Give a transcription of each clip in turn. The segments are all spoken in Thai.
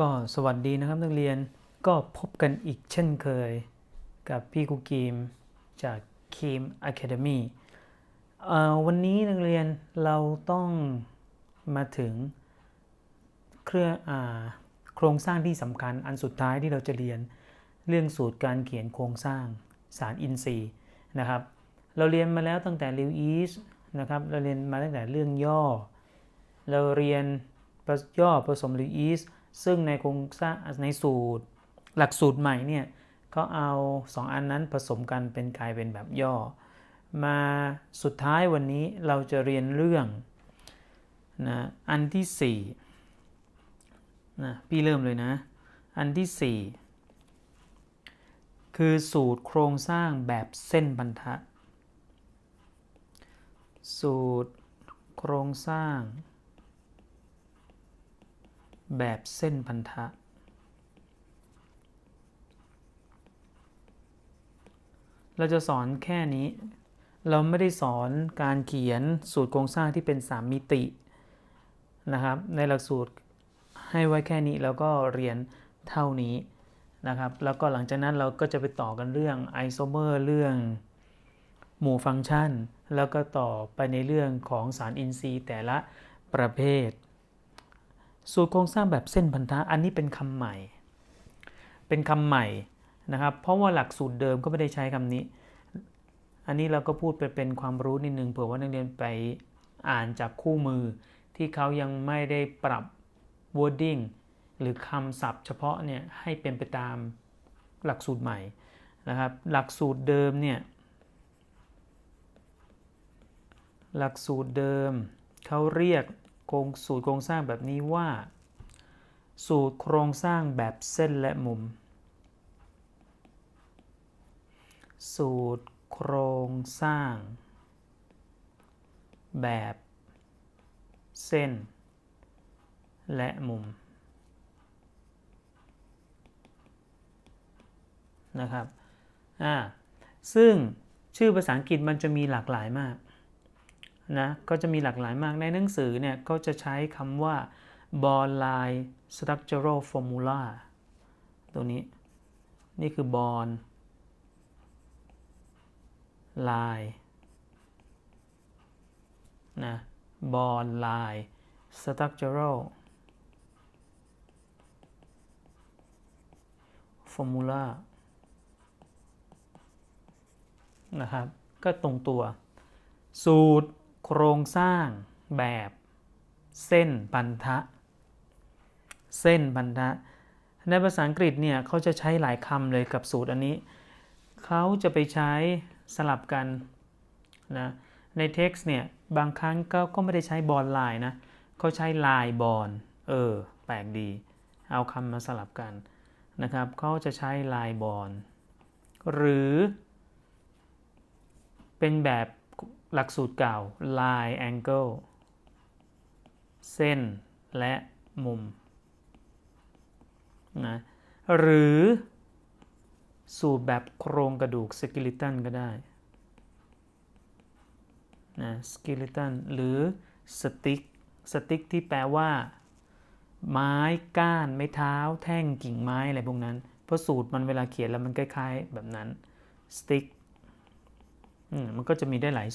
ก็สวัสดีนะครับนักเรียนก็พบกันอีกเช่นเคย กับพี่กุกีมจากคีมอะคาเดมีวันนี้นักเรียนเราต้องมาถึงเครื่องอาโครงสร้างที่สำคัญอันสุดท้ายที่เราจะเรียนเรื่องสูตรการเขียนโครงสร้างสารอินทรีย์นะครับ เราเรียนมาแล้วตั้งแต่ลิวอีสนะครับเราเรียนมาตั้งแต่เรื่องย่อ เราเรียนย่อผสมลิวอีส ซึ่งในโครงสร้างในสูตรหลักสูตรใหม่เนี่ยเขาเอา 2 อันนั้นผสมกันเป็นกลายเป็นแบบย่อ มาสุดท้ายวันนี้เราจะเรียนเรื่องนะอันที่4นะพี่เริ่มเลยนะ อันที่ 4 คือสูตรโครงสร้างแบบเส้นบรรทัด สูตรโครงสร้าง แบบเส้นพันธะ เราจะสอนแค่นี้ เราไม่ได้สอนการเขียนสูตรโครงสร้างที่เป็น 3 มิตินะครับ ในหลักสูตรให้ไว้แค่นี้แล้วก็เรียนเท่านี้นะครับ แล้วก็หลังจากนั้นเราก็จะไปต่อกันเรื่องไอโซเมอร์เรื่องหมู่ฟังก์ชัน แล้วก็ต่อไปในเรื่องของสารอินทรีย์แต่ละประเภท สูตรโครงสร้างแบบเส้นพันธะอันนี้เป็นคำใหม่ เป็นคำใหม่นะครับ เพราะว่าหลักสูตรเดิมก็ไม่ได้ใช้คำนี้ อันนี้เราก็พูดไปเป็นความรู้นิดนึงเผื่อว่านักเรียนไปอ่านจากคู่มือที่เขายังไม่ได้ปรับ wording หรือคำศัพท์เฉพาะเนี่ยให้เป็นไปตามหลักสูตรใหม่นะครับ หลักสูตรเดิมเนี่ย หลักสูตรเดิมเขาเรียก ครงสูตรโครงสร้างแบบนี้ว่า สูตรโครงสร้างแบบเส้นและมุม สูตรโครงสร้าง แบบเส้น และมุมนะครับอ่าซึ่งชื่อภาษาอังกฤษมันจะมีหลากหลายมาก นะก็จะมีหลากหลายมากในหนังสือเนี่ยก็จะใช้คำว่า ball line structural formula ตัวนี้ นี่คือ ball line นะ ball line structural formula นะครับ ก็ตรงตัว สูตร โครงสร้างแบบเส้นพันธะเส้นพันธะในภาษาอังกฤษเนี่ยเขาจะใช้หลายคำเลยกับสูตรอันนี้ เขาจะไปใช้สลับกันนะในเท็กซ์เนี่ยบางครั้งก็ก็ไม่ได้ใช้บอลลายนะเขาใช้ลายบอลเออแปลกดี เอาคำมาสลับกันนะครับเขาจะใช้ลายบอลหรือ เป็นแบบ หลักสูตรเก่า line angle เส้นและมุมนะหรือสูตรแบบโครงกระดูก skeleton ก็ได้นะ skeleton หรือ stick stick ที่แปลว่า ไม้ก้านไม้เท้า แท่งกิ่งไม้ อะไรพวกนั้น เพราะสูตรมันเวลาเขียนแล้วมันคล้ายๆ แบบนั้น stick มันก็จะมีได้หลาย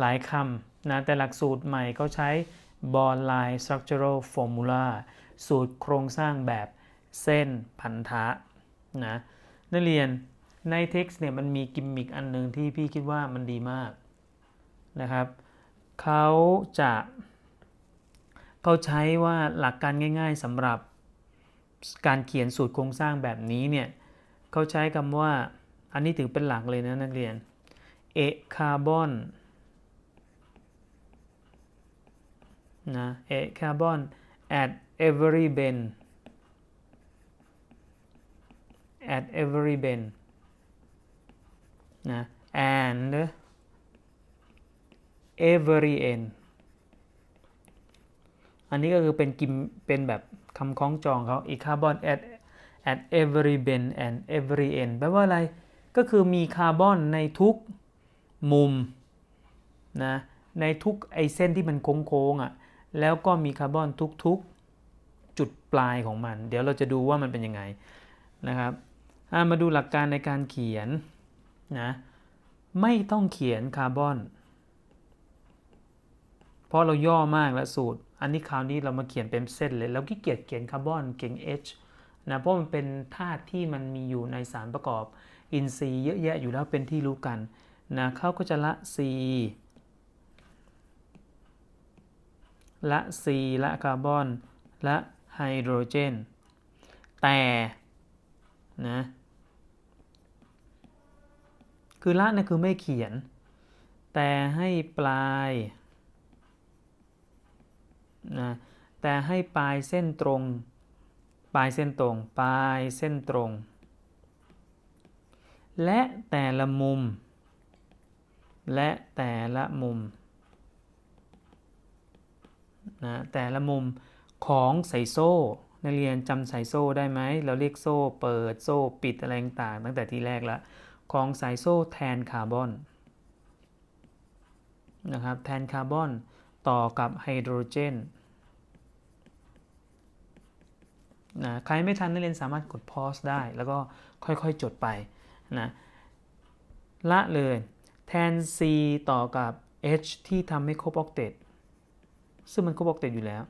หลายคำนะแต่หลักสูตรใหม่เขาใช้ bond line structural formula สูตรโครงสร้างแบบเส้นพันธะนะนักเรียนในเท็กซ์เนี่ยมันมีกิมมิคอันหนึ่งที่พี่คิดว่ามันดีมากนะครับเขาจะเขาใช้ว่าหลักการง่าย ๆสำหรับการเขียนสูตรโครงสร้างแบบนี้เนี่ยเขาใช้คำว่าอันนี้ถือเป็นหลักเลยนะนักเรียน a carbon นะเอคาร์บอน at every bend at every bend นะ and every end อันนี้ก็คือเป็นกิมเป็นแบบคำคล้องจองเขาอีคาร์บอน at at every bend and every end แปลว่าอะไร ก็คือมีคาร์บอนในทุกมุมนะ ในทุกไอเส้นที่มันโค้งๆอะ แล้วก็มีคาร์บอนทุกๆ จุดปลายของมัน เดี๋ยวเราจะดูว่ามันเป็นยังไงนะครับมาดูหลักการในการเขียนนะไม่ต้องเขียนคาร์บอน เพราะเราย่อมากแล้วสูตร อันนี้คราวนี้เรามาเขียนเป็นเส้นเลย เราขี้เกียจเขียนคาร์บอนเก่ง H นะเพราะมันเป็นธาตุที่มันมีอยู่ในสารประกอบอินทรีย์เยอะแยะอยู่แล้วเป็นที่รู้กันนะเขาก็จะละ C ละ C ละคาร์บอนละไฮโดรเจน แต่นะคือละนะคือไม่เขียน แต่ให้ปลายนะแต่ให้ปลายเส้นตรง ปลายเส้นตรง ปลายเส้นตรง และแต่ละมุม และแต่ละมุม นะแต่ละมุมของใส่โซ่นักเรียนจำใส่โซ่ได้ไหมเราเรียกโซ่เปิดโซ่ปิดอะไรต่างตั้งแต่ที่แรกล้วของสายโซ่แทนคาร์บอนนะครับแทนคาร์บอนต่อกับไฮโดรเจนนะใครไม่ทันนักเรียนสามารถกด pause ได้ แล้วก็ค่อยๆจดไปนะละเลยแทน C ต่อกับ H ที่ทำให้ครบออกเตต ซึ่งมันครบออกเตตอยู่แล้ว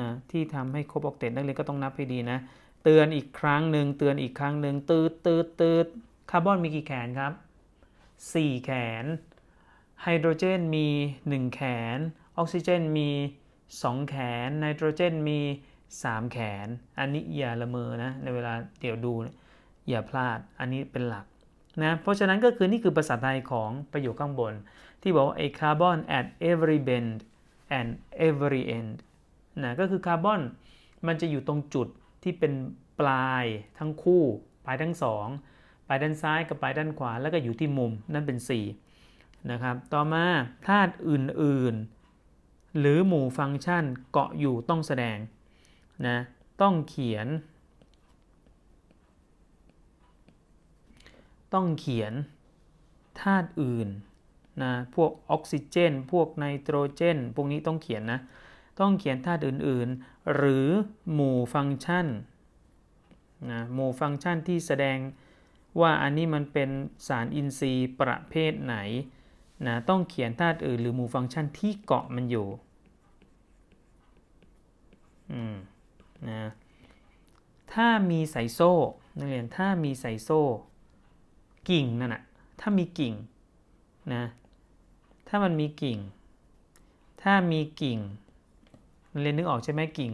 นะที่ทำให้ครบออกเตตนักเรียนก็ต้องนับให้ดีนะ เตือนอีกครั้งหนึ่งเตือนอีกครั้งหนึ่งตืดตืดตืดคาร์บอนมีกี่แขนครับ 4 แขนไฮโดรเจนมี 1 แขน ออกซิเจนมี 2 แขนไนโตรเจนมี 3 แขน อันนี้อย่าละเมอนะในเวลาเดี๋ยวดูอย่าพลาดอันนี้เป็นหลักนะเพราะฉะนั้นก็คือนี่คือภาษาไทยของประโยคข้างบน ที่บอกว่า a carbon at every bend and every end นะก็คือคาร์บอนมันจะอยู่ตรงจุดที่เป็นปลายทั้งคู่ ปลายทั้งสองปลายด้านซ้ายกับปลายด้านขวาแล้วก็อยู่ที่มุมนั่นเป็น 4 นะครับ ต่อมาธาตุอื่นๆ หรือหมู่ฟังก์ชันเกาะอยู่ต้องแสดงนะต้องเขียน ต้องเขียนธาตุอื่น นะพวกออกซิเจน พวกไนโตรเจน พวกนี้ต้องเขียนนะ ต้องเขียนธาตุอื่นๆ หรือหมู่ฟังก์ชันนะหมู่ฟังก์ชันที่แสดงว่าอันนี้มันเป็นสารอินทรีย์ประเภทไหนนะต้องเขียนธาตุอื่น หรือหมู่ฟังก์ชันที่เกาะมันอยู่นะถ้ามีสายโซ่นักเรียนถ้ามีสายโซ่ กิ่งนั่นนะถ้ามีกิ่งนะ ถ้ามันมีกิ่ง ถ้ามีกิ่งนักเรียนนึกออกใช่ไหมกิ่ง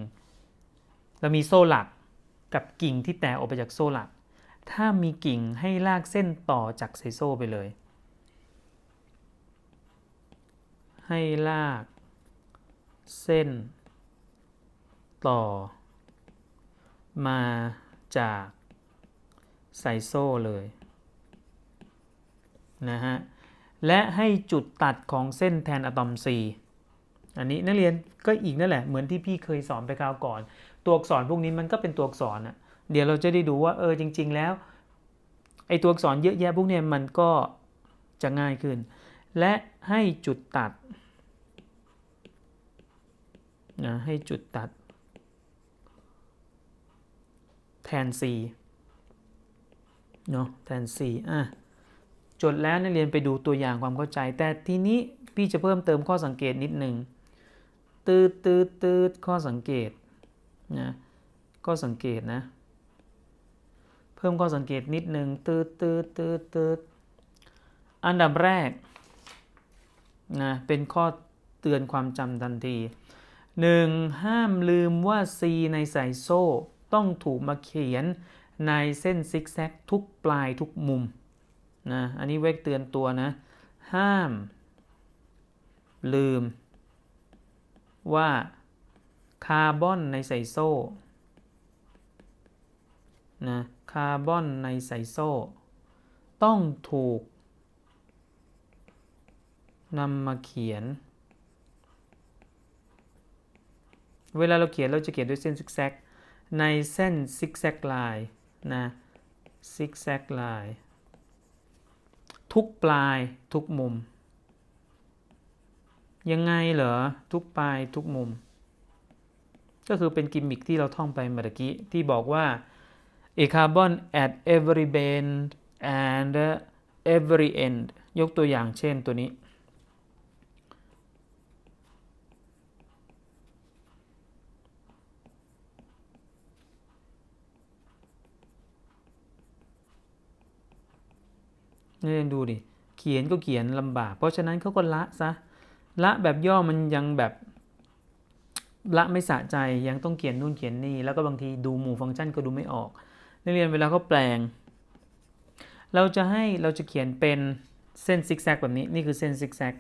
เรามีโซ่หลักกับกิ่งที่แตกออกไปจากโซ่หลัก ถ้ามีกิ่งให้ลากเส้นต่อจากสายโซ่ไปเลย ให้ลากเส้น ต่อ มาจากสายโซ่เลยนะฮะ และให้จุดตัดของเส้นแทนอะตอม C อันนี้นักเรียนก็อีกนั่นแหละเหมือนที่พี่เคยสอนไปคราวก่อน ตัวอักษรพวกนี้มันก็เป็นตัวอักษรอะเดี๋ยวเราจะได้ดูว่าเออจริง ๆ แล้วไอตัวอักษรเยอะแยะพวกนี้มันก็จะง่ายขึ้น และให้จุดตัดนะให้จุดตัด แทน C เนาะแทน C อะ จดแล้วนักเรียนไปดูตัวอย่างความเข้าใจ แต่ทีนี้พี่จะเพิ่มเติมข้อสังเกตนิดหนึ่งตืดตืดตืดข้อสังเกตนะข้อสังเกตนะ เพิ่มข้อสังเกตนิดหนึ่งตืดตืดตืดตืดอันดับแรกนะเป็นข้อเตือนความจำทันที 1. ห้ามลืมว่า C ในสายโซ่ต้องถูกมาเขียนในเส้นซิกแซกทุกปลายทุกมุม นะ อันนี้เวกเตือนตัวนะ ห้าม ลืม ว่าคาร์บอนในสายโซ่นะคาร์บอนในสายโซ่ ต้องถูกนำมาเขียน เวลาเราเขียนเราจะเขียนด้วยเส้นซิกแซกในเส้นซิกแซกลายนะซิกแซกลาย ทุกปลายทุกมุม ยังไงเหรอ ทุกปลายทุกมุม ก็คือเป็นกิมมิคที่เราท่องไปเมื่อกี้ ที่บอกว่า a carbon at every bend and every end ยกตัวอย่างเช่นตัวนี้ นี่ดูดิ เขียนก็เขียนลำบาก เพราะฉะนั้นเขาก็ละซะ ละแบบย่อมันยังแบบละไม่สะใจ ยังต้องเขียนนู่นเขียนนี่ แล้วก็บางทีดูหมู่ฟังก์ชันก็ดูไม่ออก นักเรียนเวลาเขาแปลง เราจะให้เราจะเขียนเป็นเส้นซิกแซกแบบนี้ นี่คือเส้นซิกแซก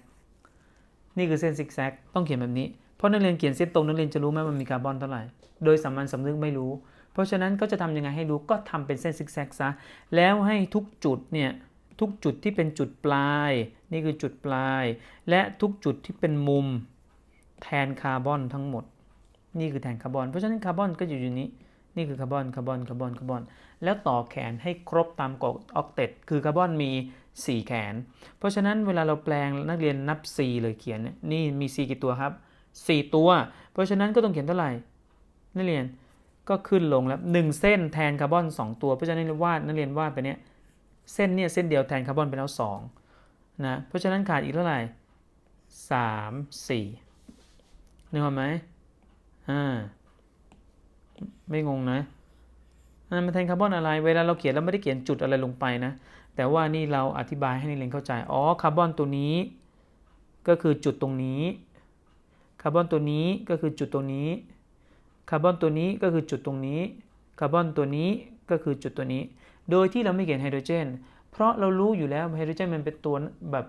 นี่คือเส้นซิกแซก ต้องเขียนแบบนี้ เพราะนักเรียนเขียนเส้นตรงนักเรียนจะรู้ไหมมันมีคาร์บอนเท่าไหร่ โดยสามัญสำนึกไม่รู้ เพราะฉะนั้นก็จะทำยังไงให้รู้ ก็ทำเป็นเส้นซิกแซกซะ แล้วให้ทุกจุดเนี่ย ทุกจุดที่เป็นจุดปลาย นี่คือจุดปลาย และทุกจุดที่เป็นมุมแทนคาร์บอนทั้งหมด นี่คือแทนคาร์บอน เพราะฉะนั้นคาร์บอนก็อยู่อยู่นี้ นี่คือคาร์บอน คาร์บอน คาร์บอน คาร์บอน แล้วต่อแขนให้ครบตามกฎออกเต็ดคือคาร์บอนมี 4 แขน เพราะฉะนั้นเวลาเราแปลงนักเรียนนับ4เลยเขียนเนี่ยนี่มี4กี่ตัวครับ 4 ตัว เพราะฉะนั้นก็ต้องเขียนเท่าไหร่ นักเรียนก็ขึ้นลงแล้ว 1 เส้นแทนคาร์บอน 2 ตัว เพราะฉะนั้นวาดนักเรียนวาดไปเนี้ย เส้นเนี่ยเส้นเดียวแทนคาร์บอนไปแล้ว2นะเพราะฉะนั้นขาดอีกเท่าไหร่3 4นึกออกไหมอ่าไม่งงนะอ่ามันแทนคาร์บอนอะไร เวลาเราเขียนเราไม่ได้เขียนจุดอะไรลงไปนะ แต่ว่านี่เราอธิบายให้นักเรียนเข้าใจ อ๋อ คาร์บอนตัวนี้ ก็คือจุดตรงนี้ คาร์บอนตัวนี้ก็คือจุดตรงนี้ คาร์บอนตัวนี้ก็คือจุดตรงนี้ คาร์บอนตัวนี้ก็คือจุดตัวนี้ โดยที่เราไม่เขียนไฮโดรเจน เพราะเรารู้อยู่แล้วไฮโดรเจนมันเป็นตัวแบบ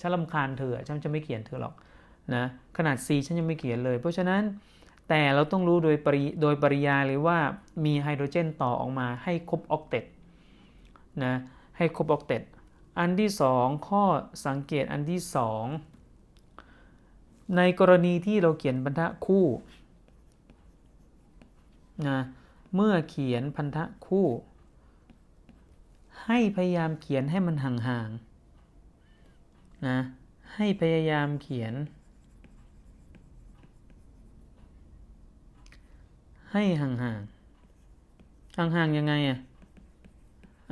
ฉันลำคาญเธอฉันจะไม่เขียนเธอหรอกนะขนาด C ฉันยังไม่เขียนเลย เพราะฉะนั้นแต่เราต้องรู้โดยปริโดยปริยายเลยว่ามีไฮโดรเจนต่อออกมาให้ครบออกเต็ดนะให้ครบออกเต็ดอันที่ 2 ข้อสังเกตอันที่ 2 ในกรณีที่เราเขียนพันธะคู่นะเมื่อเขียนพันธะคู่ ให้พยายามเขียนให้มันห่างๆนะให้พยายามเขียน ให้ห่างๆห่างๆยังไงอะ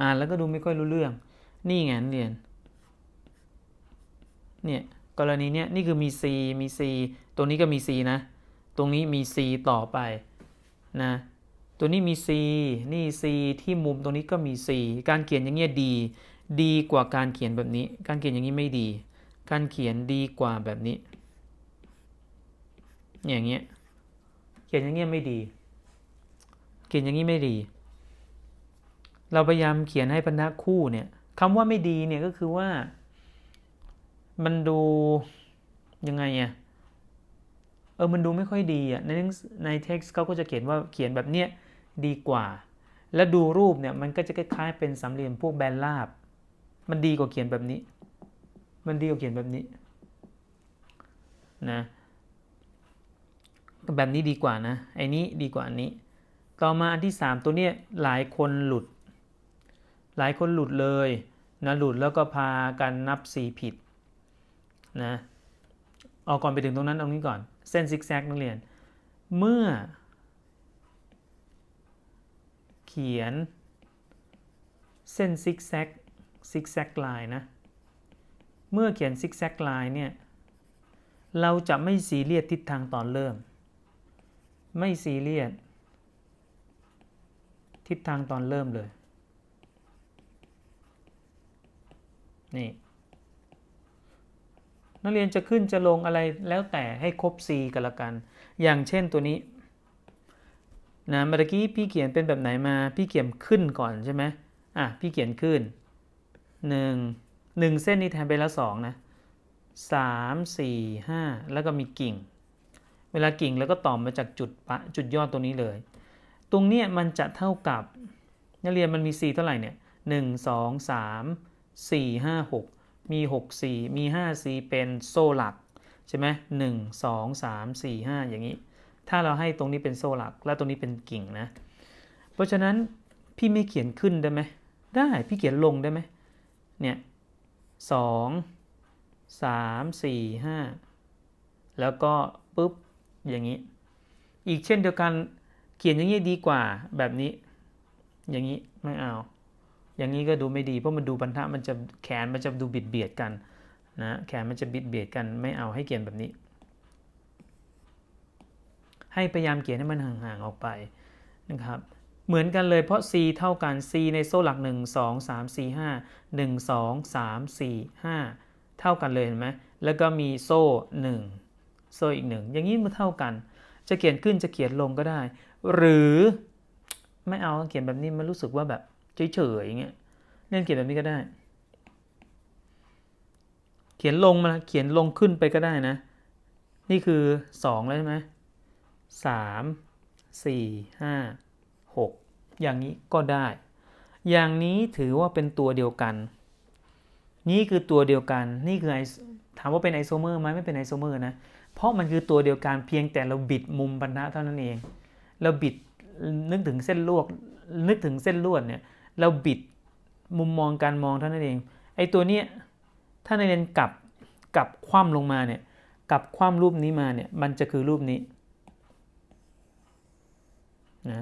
อ่านแล้วก็ดูไม่ค่อยรู้เรื่อง นี่ไงเรียนเนี่ยกรณีเนี้ยนี่คือมี C มี C ตรงนี้ก็มี C นะ ตรงนี้มี C ต่อไปนะ ตัวนี้มี C นี่ C ที่มุมตรงนี้ก็มี C การเขียนอย่างเงี้ยดี ดีกว่าการเขียนแบบนี้ การเขียนอย่างนี้ไม่ดี การเขียนดีกว่าแบบนี้ อย่างเงี้ย เขียนอย่างเงี้ยไม่ดี เขียนอย่างนี้ไม่ดี เราพยายามเขียนให้พันธะคู่เนี่ยคำว่าไม่ดีเนี่ยก็คือว่า มันดูยังไงอะเออ มันดูไม่ค่อยดีอะในในเท็กซ์เขาก็จะเขียนว่าเขียนแบบเนี้ย ดีกว่า แล้วดูรูปเนี่ยมันก็จะคล้ายๆเป็นสามเหลี่ยมพวกแบนราบ มันดีกว่าเขียนแบบนี้ มันดีกว่าเขียนแบบนี้นะแบบนี้ดีกว่านะไอ้นี้ดีกว่าอันนี้ ต่อมาอันที่ 3 ตัวเนี้ยหลายคนหลุด หลายคนหลุดเลยนะหลุดแล้วก็พากันนับ C ผิดนะเอาก่อนไปถึงตรงนั้นตรงนี้ก่อน เส้นซิกแซกนักเรียน เมื่อ เขียน เส้นซิกแซกซิกแซกไลน์นะ เมื่อเขียนซิกแซกไลน์เนี่ย เราจะไม่ซีเรียสทิศทางตอนเริ่ม ไม่ซีเรียสทิศทางตอนเริ่มเลย นี่ นักเรียนจะขึ้นจะลงอะไรแล้วแต่ให้ครบ C กันละกัน อย่างเช่นตัวนี้ นะเมื่อกี้พี่เขียนเป็นแบบไหนมา พี่เขียนขึ้นก่อนใช่ไหมอะพี่เขียนขึ้น1 1เส้นนี้แทนไปแล้ว2นะ3 4 5แล้วก็มีกิ่ง เวลากิ่งแล้วก็ต่อมาจากจุดปะจุดยอดตรงนี้เลย ตรงเนี้ยมันจะเท่ากับนักเรียนมันมี C เท่าไหร่เนี่ย1 2 3 4 5 6มี6 4มี5 C เป็นโซ่หลักใช่ไหมหนึ่งสองสามสี่ห้าอย่างนี้ ถ้าเราให้ตรงนี้เป็นโซ่หลัก แล้วตรงนี้เป็นกิ่งนะ เพราะฉะนั้นพี่ไม่เขียนขึ้นได้ไหมได้พี่เขียนลงได้ไหมเนี่ยสองสามสี่ห้าแล้วก็ปุ๊บอย่างนี้ อีกเช่นเดียวกันเขียนอย่างนี้ดีกว่าแบบนี้ อย่างนี้ไม่เอา อย่างนี้ก็ดูไม่ดีเพราะมันดูบรรทัดมันจะแขนมันจะดูบิดเบียดกันนะแขนมันจะบิดเบียดกันไม่เอาให้เขียนแบบนี้ ให้พยายามเขียนให้มันห่างๆออกไปนะครับเหมือนกันเลยเพราะ C เท่ากัน C ในโซ่หลัก 1 2 3 4 5 1 2 3 4 5 เท่ากันเลยเห็นไหมแล้วก็มีโซ่ 1 โซ่อีกหนึ่งอย่างนี้มันเท่ากัน จะเขียนขึ้นจะเขียนลงก็ได้ หรือไม่เอาเขียนแบบนี้มันรู้สึกว่าแบบเฉยๆอย่างเงี้ยเล่นเขียนแบบนี้ก็ได้ เขียนลงมาเขียนลงขึ้นไปก็ได้นะ นี่คือ 2 แล้วใช่ไหม สามสี่ห้าหกอย่างนี้ก็ได้ อย่างนี้ถือว่าเป็นตัวเดียวกัน นี่คือตัวเดียวกัน นี่คือไอถามว่าเป็นไอโซเมอร์ไหมไม่เป็นไอโซเมอร์นะ เพราะมันคือตัวเดียวกันเพียงแต่เราบิดมุมบรรทัดเท่านั้นเอง เราบิดนึกถึงเส้นลวดนึกถึงเส้นลวดเนี่ย เราบิดมุมมองการมองเท่านั้นเอง ไอตัวเนี้ยถ้าในเรียนกลับกลับคว่ำลงมาเนี่ยกลับคว่ำรูปนี้มาเนี่ย มันจะคือรูปนี้ นะ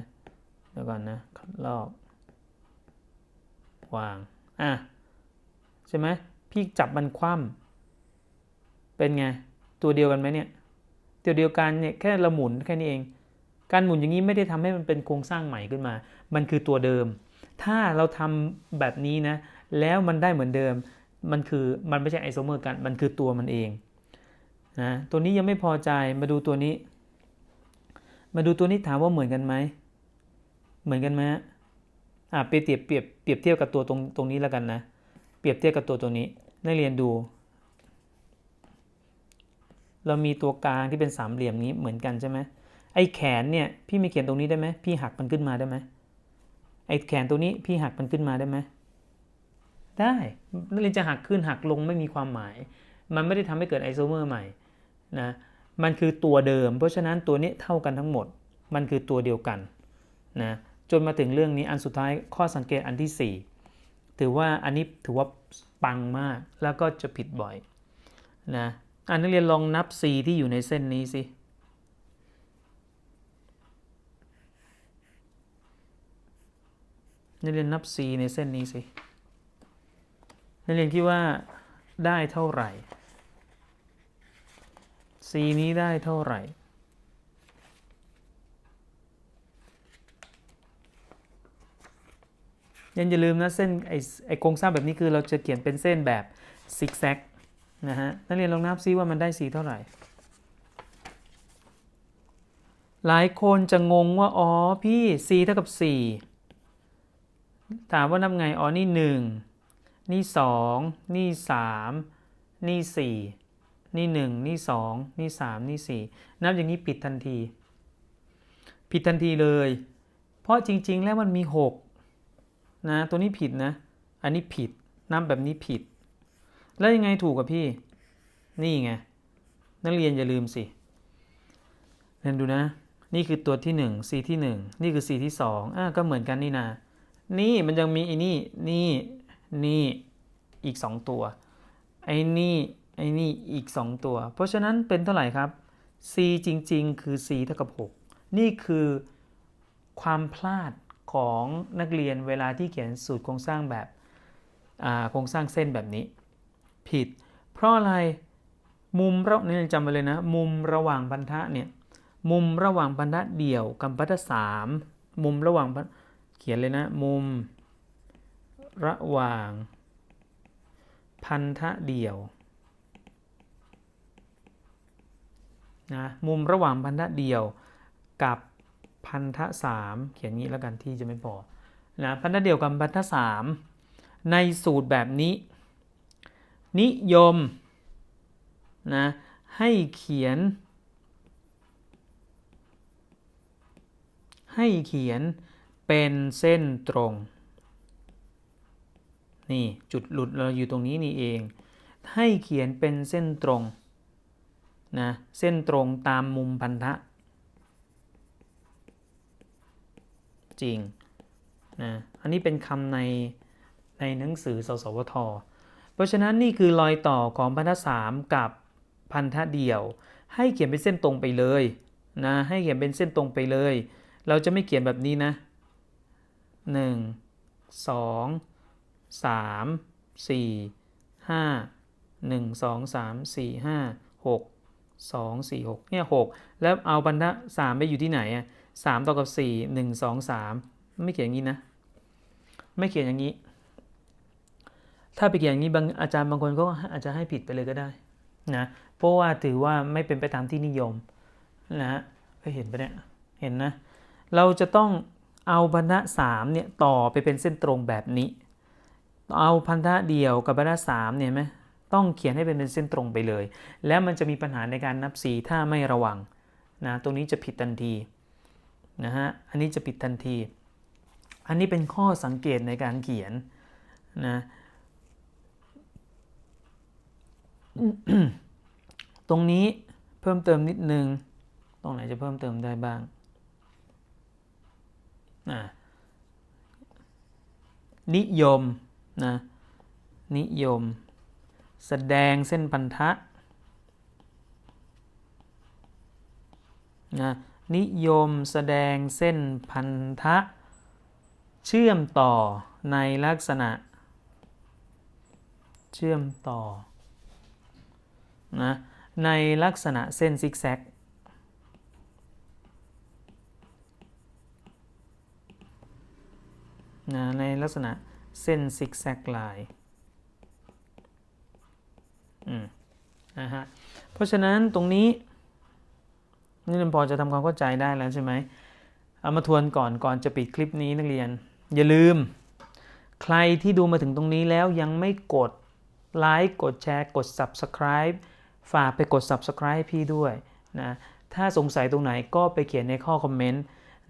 เดี๋ยวก่อนนะคัดลอก วาง อะ ใช่ไหมพี่จับมันคว่ำเป็นไง ตัวเดียวกันไหมเนี่ย ตัวเดียวกันเนี่ยแค่เราหมุนแค่นี้เอง การหมุนอย่างนี้ไม่ได้ทำให้มันเป็นโครงสร้างใหม่ขึ้นมา มันคือตัวเดิม ถ้าเราทำแบบนี้นะ แล้วมันได้เหมือนเดิม มันคือมันไม่ใช่ไอโซเมอร์กัน มันคือตัวมันเองนะตัวนี้ยังไม่พอใจมาดูตัวนี้ มาดูตัวนี้ถามว่าเหมือนกันไหม เหมือนกันไหมอะเปรียบเทียบเปรียบเปรียบเทียบกับตัวตรงตรงนี้แล้วกันนะ เปรียบเทียบกับตัวตัวนี้ นักเรียนดู เรามีตัวกลางที่เป็นสามเหลี่ยมนี้เหมือนกันใช่ไหมไอ้แขนเนี่ยพี่ไม่เขียนตรงนี้ได้ไหมพี่หักมันขึ้นมาได้ไหมไอ้แขนตัวนี้พี่หักมันขึ้นมาได้ไหมได้นักเรียนจะหักขึ้นหักลงไม่มีความหมาย มันไม่ได้ทำให้เกิดไอโซเมอร์ใหม่นะ มันคือตัวเดิม เพราะฉะนั้นตัวนี้เท่ากันทั้งหมด มันคือตัวเดียวกันนะจนมาถึงเรื่องนี้อันสุดท้ายข้อสังเกตอันที่ 4 ถือว่าอันนี้ถือว่าปังมากแล้วก็จะผิดบ่อยนะอันนักเรียนลองนับ C ที่อยู่ในเส้นนี้สินักเรียนนับ C ในเส้นนี้สินักเรียนคิดว่าได้เท่าไหร่ C นี้ได้เท่าไหร่ ยังอย่าลืมนะเส้นไอ้ไอโครงสร้างแบบนี้คือเราจะเขียนเป็นเส้นแบบซิกแซกนะฮะ นักเรียนลองนับซิว่ามันได้สีเท่าไหร่ หลายคนจะงงว่า อ๋อ พี่ c เท่ากับ 4 ถามว่านับไง อ๋อ นี่ 1 นี่ 2 นี่ 3 นี่ 4 นี่1นี่2นี่3นี่4นับอย่างนี้ผิดทันที ผิดทันทีเลย เพราะจริง ๆ แล้วมันมี6นะตัวนี้ผิดนะ อันนี้ผิดนับแบบนี้ผิด แล้วยังไงถูกกับพี่ นี่ไงนักเรียนอย่าลืมสิเรียนดูนะ นี่คือตัวที่1 C ที่1 นี่คือ C ที่2อะก็เหมือนกันนี่นะนี่มันยังมีอ้นี่นี่นี่อีก 2 ตัว ไอ้นี่ ไอ้นี่อีก 2 ตัว เพราะฉะนั้นเป็นเท่าไหร่ครับ C จริง ๆ คือ C เท่ากับ 6 นี่คือความพลาดของนักเรียนเวลาที่เขียนสูตรโครงสร้างแบบโครงสร้างเส้นแบบนี้ ผิด เพราะอะไรมุมเราเนี่ยจำไว้เลยนะ มุมระหว่างบรรทัดเนี่ยมุมระหว่างบรรทัดเดี่ยวกับบรรทัดสามมุมระหว่างเขียนเลยนะ มุมระหว่างพันธะเดี่ยว นะมุมระหว่างพันธะเดี่ยวกับพันธะสามเขียนงี้แล้วกันที่จะไม่พอนะพันธะเดี่ยวกับพันธะสามในสูตรแบบนี้ นิยมนะให้เขียน ให้เขียนเป็นเส้นตรง นี่จุดหลุดเราอยู่ตรงนี้นี่เอง ให้เขียนเป็นเส้นตรง นะเส้นตรงตามมุมพันธะ จริงนะอันนี้เป็นคำในในหนังสือสสวท เพราะฉะนั้นนี่คือรอยต่อของพันธะสามกับพันธะเดี่ยว ให้เขียนเป็นเส้นตรงไปเลยนะให้เขียนเป็นเส้นตรงไปเลย เราจะไม่เขียนแบบนี้นะ 1 2 3 4 5 1 2 3 4 5 6 2 4 6เนี่ย6แล้วเอาบรรทัด3ไปอยู่ที่ไหนอะ3ต่อกับ4 1 2 3ไม่เขียนอย่างนี้นะ ไม่เขียนอย่างนี้ ถ้าไปเขียนอย่างนี้บางอาจารย์บางคนก็อาจจะให้ผิดไปเลยก็ได้นะเพราะว่าถือว่าไม่เป็นไปตามที่นิยมนะฮะเห็นไปเนี่ยเห็นนะ เราจะต้องเอาบรรทัดสามเนี่ยต่อไปเป็นเส้นตรงแบบนี้ เอาพันธะเดียวกับบรรทัดสามเนี่ยไหม ต้องเขียนให้เป็นเป็นเส้นตรงไปเลย แล้วมันจะมีปัญหาในการนับสีถ้าไม่ระวังนะตรงนี้จะผิดทันทีนะฮะอันนี้จะผิดทันที อันนี้เป็นข้อสังเกตในการเขียนนะตรงนี้เพิ่มเติมนิดนึง ตรงไหนจะเพิ่มเติมได้บ้างนะนิยมนะนิยม แสดงเส้นพันธะนะนิยมแสดงเส้นพันธะ เชื่อมต่อในลักษณะ เชื่อมต่อนะในลักษณะเส้นซิกแซกนะในลักษณะเส้นซิกแซกลาย นะฮะเพราะฉะนั้นตรงนี้นี่เราพอจะทำความเข้าใจได้แล้วใช่ไหมเอามาทวนก่อนก่อนจะปิดคลิปนี้นักเรียน อย่าลืม ใครที่ดูมาถึงตรงนี้แล้วยังไม่กดไลค์กดแชร์กด Subscribe ฝากไปกด subscribe พี่ด้วยนะถ้าสงสัยตรงไหนก็ไปเขียนในข้อคอมเมนต์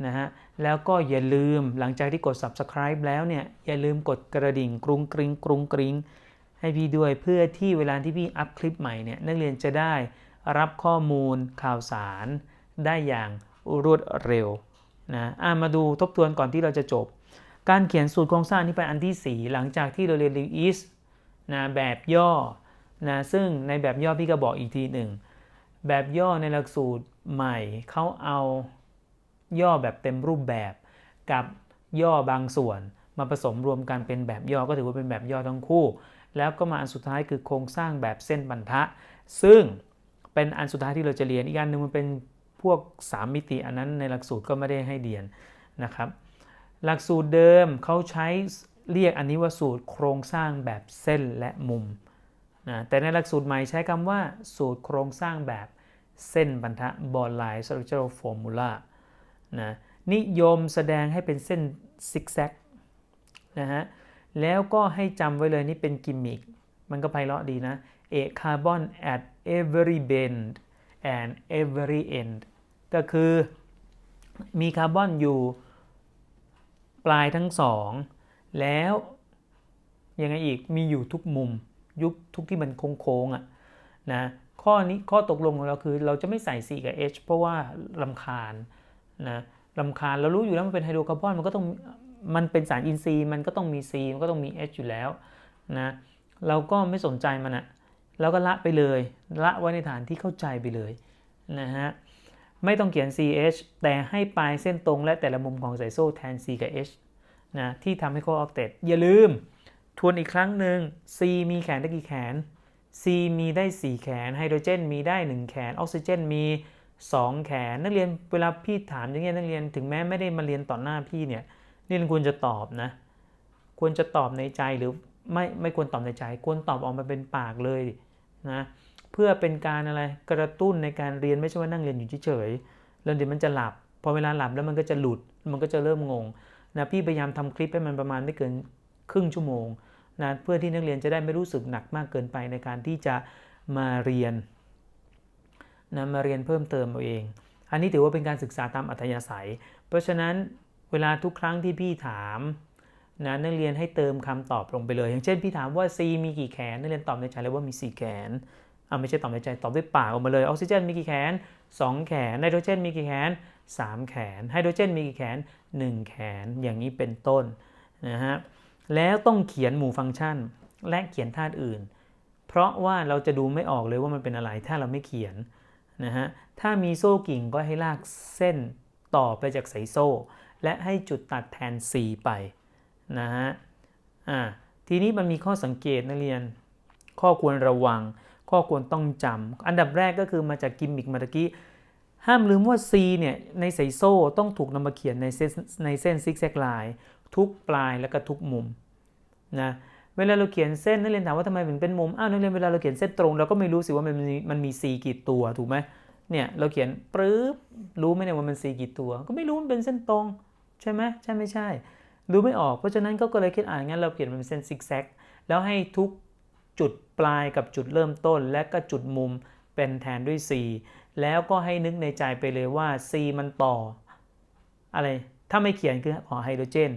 นะฮะแล้วก็อย่าลืมหลังจากที่กด subscribe แล้วเนี่ย อย่าลืมกดกระดิ่งกรุงกริงกรุงกริง ให้พี่ด้วยเพื่อที่เวลาที่พี่อัพคลิปใหม่เนี่ยนักเรียนจะได้รับข้อมูลข่าวสาร ได้อย่างรวดเร็วนะะมาดูทบทวนก่อนที่เราจะจบ การเขียนสูตรโครงสร้างนี้เป็นอันที่ 4 หลังจากที่เราเรียน Lewis นะแบบย่อนะซึ่งในแบบย่อพี่ก็บอกอีกทีหนึ่งแบบย่อในหลักสูตรใหม่เขาเอาย่อแบบเต็มรูปแบบกับย่อบางส่วนมาผสมรวมกันเป็นแบบย่อก็ถือว่าเป็นแบบย่อทั้งคู่ แล้วก็มาอันสุดท้ายคือโครงสร้างแบบเส้นบรรทะ ซึ่งเป็นอันสุดท้ายที่เราจะเรียนอีกอันหนึ่งมันเป็นพวก 3 มิติอันนั้นในหลักสูตรก็ไม่ได้ให้เรียนนะครับ หลักสูตรเดิมเขาใช้เรียกอันนี้ว่าสูตรโครงสร้างแบบเส้นและมุมนะแต่ในหลักสูตรใหม่ใช้คำว่า สูตรโครงสร้างแบบเส้นบรรทะ ball line structural formula นะนิยมแสดงให้เป็นเส้นซิกแซกนะฮะ แล้วก็ให้จำไว้เลยนี่เป็นกิมมิค มันก็ไพเราะดีนะ a carbon at every bend and every end ก็คือมีคาร์บอนอยู่ปลายทั้งสอง แล้วยังไงอีกมีอยู่ทุกมุมยุคทุกที่มันโค้งๆอะนะข้อนี้ข้อตกลงของเราคือเราจะไม่ใส่ C กับ H เพราะว่าลำคาญนะลำคาญเรารู้อยู่แล้วมันเป็นไฮโดรคาร์บอนมันก็ต้อง มันเป็นสารอินทรีย์มันก็ต้องมี C มันก็ต้องมี H อยู่แล้วนะเราก็ไม่สนใจมันอะเราก็ละไปเลย ละไว้ในฐานที่เข้าใจไปเลยนะฮะไม่ต้องเขียน CH แต่ให้ปลายเส้นตรงและแต่ละมุมของสายโซ่แทน C กับ H นะที่ทำให้โคออกเตอย่าลืม ทวนอีกครั้งหนึ่ง C มีแขนได้กี่แขน C มีได้ 4 แขนไฮโดรเจนมีได้ 1 แขนออกซิเจนมี 2 แขน นักเรียนเวลาพี่ถามอย่างเงี้ยนักเรียนถึงแม้ไม่ได้มาเรียนต่อหน้าพี่เนี่ย นักเรียนควรจะตอบนะ ควรจะตอบในใจหรือไม่ไม่ควรตอบในใจ ควรตอบออกมาเป็นปากเลยนะเพื่อเป็นการอะไรกระตุ้นในการเรียนไม่ใช่ว่านั่งเรียนอยู่เฉยๆแล้วเดี๋ยวมันจะหลับพอเวลาหลับแล้วมันก็จะหลุดมันก็จะเริ่มงงนะพี่พยายามทำคลิปให้มันประมาณไม่เกินครึ่งชั่วโมงนะเพื่อที่นักเรียนจะได้ไม่รู้สึกหนักมากเกินไปในการที่จะมาเรียนนะมาเรียนเพิ่มเติมเอาเอง อันนี้ถือว่าเป็นการศึกษาตามอัธยาศัย เพราะฉะนั้น เวลาทุกครั้งที่พี่ถามนะนักเรียนให้เติมคำตอบลงไปเลย อย่างเช่นพี่ถามว่า C มีกี่แขนนักเรียนตอบในใจเลยว่ามี 4 แขนอ่าไม่ใช่ตอบในใจตอบด้วยปากออกมาเลยออกซิเจนมีกี่แขน 2 แขนไนโตรเจนมีกี่แขน 3 แขนไฮโดรเจนมีกี่แขน 1 แขนอย่างนี้เป็นต้นนะฮะแล้วต้องเขียนหมู่ฟังก์ชัน และเขียนธาตุอื่น เพราะว่าเราจะดูไม่ออกเลยว่ามันเป็นอะไรถ้าเราไม่เขียนนะฮะถ้ามีโซ่กิ่งก็ให้ลากเส้นต่อไปจากสายโซ่ และให้จุดตัดแทน C ไปนะฮะอ่าทีนี้มันมีข้อสังเกตนักเรียน ข้อควรระวัง ข้อควรต้องจำอันดับแรกก็คือมาจากกิมมิกมื่อกี้ห้ามลืมว่า C เนี่ยในสายโซ่ต้องถูกนำมาเขียนในเส้นในเส้นซิกแซกไลน์ทุกปลายแล้วก็ทุกมุมนะเวลาเราเขียนเส้นนักเรียนถามว่าทำไมถึงเป็นมุมอ้าวนักเรียนเวลาเราเขียนเส้นตรงเราก็ไม่รู้สิว่ามันมีมันมี C กี่ตัวถูกไหมเนี่ยเราเขียนปรื๊บรู้ไหมเนี่ยว่ามัน C กี่ตัว ก็ไม่รู้มันเป็นเส้นตรง ใช่ไหมใช่ไม่ใช่รู้ไม่ออกเพราะฉะนั้นก็เลยคิดอ่านงั้นเราเขียนเป็นเส้นซิกแซกแล้วให้ทุกจุดปลายกับจุดเริ่มต้น และก็จุดมุมเป็นแทนด้วย C แล้วก็ให้นึกในใจไปเลยว่า C มันต่อ อะไร ถ้าไม่เขียนคือต่อไฮโดรเจน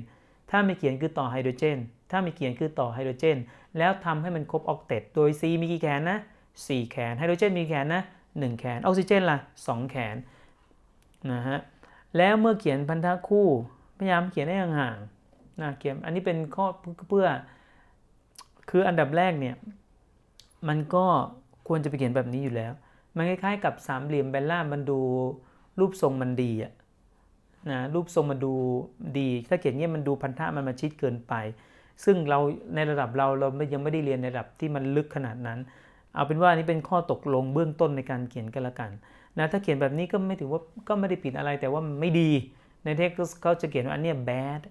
ถ้าไม่เขียนคือต่อไฮโดรเจน ถ้าไม่เขียนคือต่อไฮโดรเจน แล้วทำให้มันครบออกเตตโดย C มีกี่แขนนะ 4 แขน ไฮโดรเจนมีแขนนะ 1 แขน ออกซิเจนล่ะ 2 แขน นะฮะ แล้วเมื่อเขียนพันธะคู่ พยายามเขียนได้ห่างๆนะเขียนอันนี้เป็นข้อเพื่อ คืออันดับแรกเนี่ย มันก็ควรจะไปเขียนแบบนี้อยู่แล้ว มันคล้ายๆ กับสามเหลี่ยมเบลล่ามันดูรูปทรงมันดีอะนะรูปทรงมันดูดี ถ้าเขียนเงี้ยมันดูพันธะมันมาชิดเกินไป ซึ่งเราในระดับเราเรายังไม่ได้เรียนในระดับที่มันลึกขนาดนั้น เอาเป็นว่านี่เป็นข้อตกลงเบื้องต้นในการเขียนกันละกัน นะถ้าเขียนแบบนี้ก็ไม่ถือว่าก็ไม่ได้ผิดอะไรแต่ว่าไม่ดีในเทคเขาจะเขียนว่าอันเนี้ย bad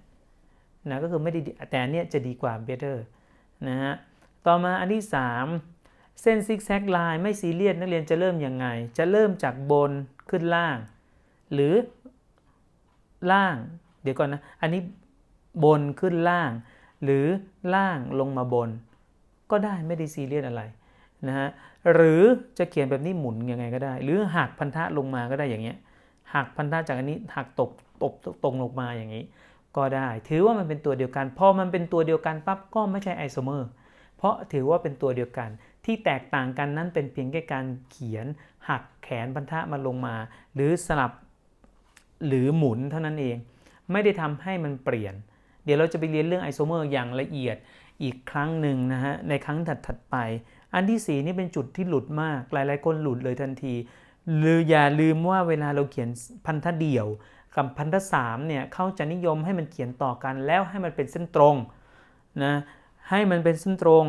นะก็คือไม่ด้ดีแต่อันเนี้ยจะดีกว่า better นะฮะต่อมาอันที่ 3 เส้นซิกแซกไลน์ไม่ซีเรียสนักเรียนจะเริ่มยังไง จะเริ่มจากบนขึ้นล่าง หรือล่าง เดี๋ยวก่อนนะ อันนี้บนขึ้นล่าง หรือล่างลงมาบน ก็ได้ไม่ได้ซีเรียสอะไรนะฮะ หรือจะเขียนแบบนี้หมุนยังไงก็ได้ หรือหักพันธะลงมาก็ได้อย่างเงี้ยหักพันธะจากอันนี้หักตกตกตรงลงมาอย่างนี้ ก็ได้ ถือว่ามันเป็นตัวเดียวกัน พอมันเป็นตัวเดียวกันปั๊บก็ไม่ใช่ไอโซเมอร์เพราะถือว่าเป็นตัวเดียวกัน ที่แตกต่างกันนั้นเป็นเพียงแค่การเขียน หักแขนพันธะมาลงมา หรือสลับหรือหมุนเท่านั้นเอง ไม่ได้ทำให้มันเปลี่ยน เดี๋ยวเราจะไปเรียนเรื่องไอโซเมอร์อย่างละเอียดอีกครั้งหนึ่งนะฮะในครั้งถัดๆไป อันที่ 4 นี่เป็นจุดที่หลุดมาก หลายๆ คนหลุดเลยทันที หรืออย่าลืมว่าเวลาเราเขียนพันธะเดี่ยว กับพันธะสามเนี่ยเขาจะนิยมให้มันเขียนต่อกันแล้วให้มันเป็นเส้นตรงนะให้มันเป็นเส้นตรง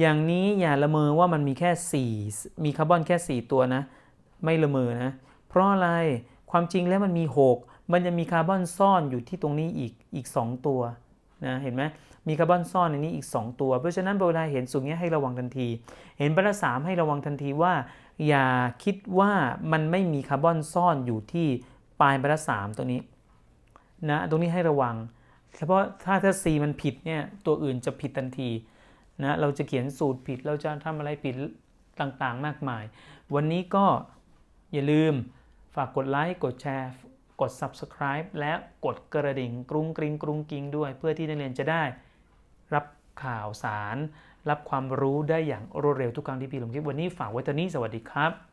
อย่างนี้อย่าละเมอว่ามันมีแค่ 4 มีคาร์บอนแค่ 4 ตัวนะ ไม่ละเมอนะ เพราะอะไรความจริงแล้วมันมี 6 มันจะมีคาร์บอนซ่อนอยู่ที่ตรงนี้อีกอีก 2 ตัวนะเห็นไหม มีคาร์บอนซ่อนในนี้อีก 2 ตัว เพราะฉะนั้นเวลาเห็นสูงนี้ให้ระวังทันที เห็นบรรทัดสามให้ระวังทันทีว่า อย่าคิดว่ามันไม่มีคาร์บอนซ่อนอยู่ที่ปลายบรรทัดสามตรงนี้นะตรงนี้ให้ระวัง เฉพาะถ้าถ้า C มันผิดเนี่ยตัวอื่นจะผิดทันทีนะเราจะเขียนสูตรผิดเราจะทำอะไรผิดต่างๆ มากมาย วันนี้ก็อย่าลืมฝากกดไลค์กดแชร์ กด Subscribe และกดกระดิ่งกรุงกริงกรุงกิงด้วย เพื่อที่นักเรียนจะได้ รับข่าวสาร รับความรู้ได้อย่างรวดเร็วทุกครั้งที่พี่ลงคลิปวันนี้ฝากไว้ตอนนี้สวัสดีครับ